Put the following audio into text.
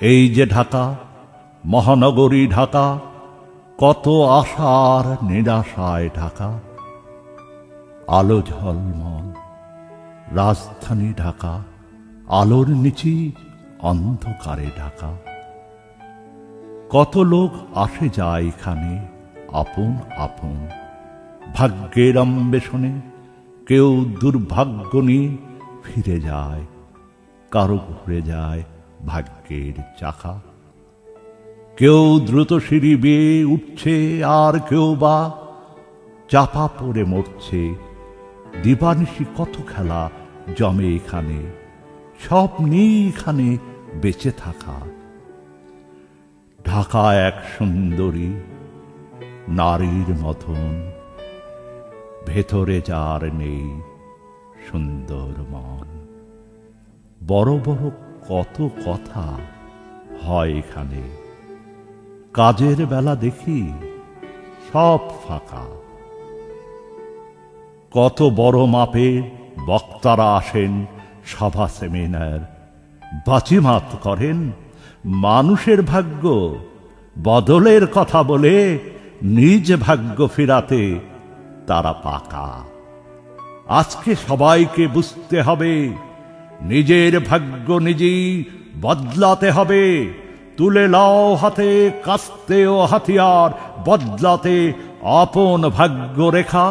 এই যে ঢাকা, মহানগরী ঢাকা, কত আশার নিরাশায় ঢাকা। আলো ঝলমল, রাজধানী ঢাকা, আলোর নিচে অন্ধকারে ঢাকা। কত লোক আসে যায় এখানে, আপন আপন। ভাগ্যের অম্বেষণে কেউ দুর্ভাগ্য নিয়ে ফিরে যায়, কারও ঘুরে যায় ভাগ্যের চাকা। কেউ দ্রুত সিঁড়ি বেয়ে উঠছে, আর কেউ বা চাপা পড়ে মরছে। দিবানিশি কত খেলা জমে এখানে, সব নেই এখানে বেঁচে থাকা। ঢাকা এক সুন্দরী নারীর মতন, ভেতরে যার নেই সুন্দর মন বড় বড় কত কথা হয় এখানে। কাজের বেলা দেখি সব ফাঁকা। কত বড় মাপে বক্তারা আসেন, সভা সেমিনার। বাচিমাত করেন, মানুষের ভাগ্য বদলের কথা বলে নিজ ভাগ্য ফিরাতে তারা পাকা। আজকে সবাইকে বুঝতে হবে নিজের ভাগ্য নিজেই বদলাতে হবে। তুলে লাও হাতে কাস্তে ও হাতিয়ার, বদলাতে আপন ভাগ্য রেখা